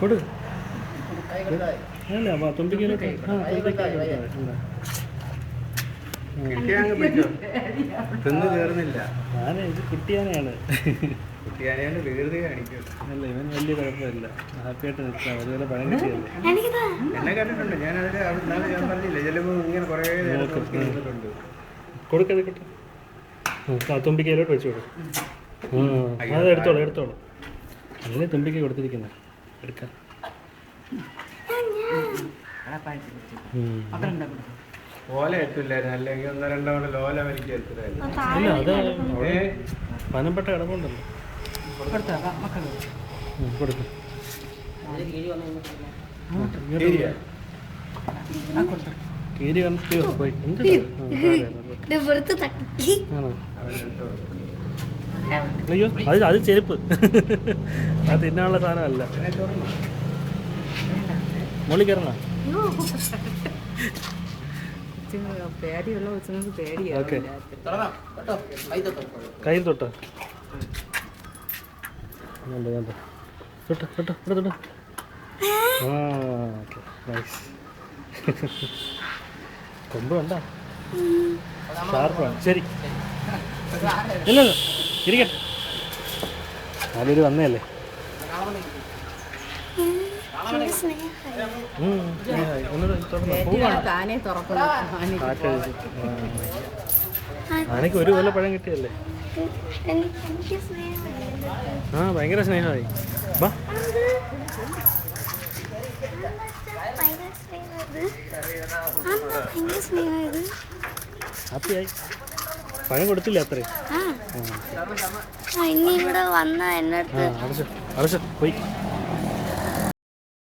കൊടു. അല്ല അപ്പൊ തുമ്പിക്കയിലോട്ട് ആ തുമ്പിക്കയിലോട്ട് തിന്ന് ഇത് കുട്ടിയാനയാണ്. കുട്ടിയാനെയാണ് വികൃതി കാണിക്കും. അല്ല ഇവൻ വലിയ കുഴപ്പമില്ല. ഹാപ്പിയായിട്ട് നിൽക്കാം. അതുപോലെ പഴം കിട്ടിയല്ലേ. എന്നെ കണ്ടിട്ടുണ്ട്. ഞാൻ അതിൽ അവിടെ ഞാൻ പറഞ്ഞില്ല ചിലപ്പോൾ ഇങ്ങനെ കുറേ നേരം കിട്ടും ആ തുമ്പിക്കയിലോട്ട് വെച്ചു കൊടുക്കും. അതെടുത്തോളൂ എടുത്തോളൂ അല്ലേ തുമ്പിക്ക കൊടുത്തിരിക്കുന്നത് എടുക്കാം. ഓല എത്തില്ലായിരുന്നു അല്ലെങ്കിൽ ഒന്നോ രണ്ടോ കൊണ്ട് ലോല വലിക്ക് എത്തില്ലായിരുന്നു അത് പനപ്പെട്ട കിടപ്പുണ്ടല്ലോ കൊടുക്ക്. കീരി വന്നിട്ട് പോയി ആണോ. അയ്യോ അത് അത് ചെരുപ്പ്. അത് തിന്നാനുള്ള സാധനമല്ല. എന്നെ കയറണ? പേടിയുള്ള കൊച്ചുങ്ങൾക്ക് കയ്യിൽ തൊട്ടോ. കണ്ടോ കണ്ടോ തൊട്ടോ തൊട്ടോ ഇവിടെ തൊട്ടോ. ആ ഓക്കെ. നൈസ് കൊമ്പ് വേണ്ട ഷാർപ്പാണ് ശരി. ഇല്ലല്ലോ ഇല്ല. ഇരിക്കട്ടെ. നാലൊരു വന്നതല്ലേ. ആനയ്ക്ക് ഒരു കൊല്ലം പഴം കിട്ടിയല്ലേ? ആ ഭയങ്കര സ്നേഹമായി വാ. ഹാപ്പിയായി പഴം കൊടുത്തില്ല അത്രേ? ഇനി ഇവിടെ വന്ന എന്നെ എന്നടുത്ത് അടച്ചോ അടച്ചോ പോയി.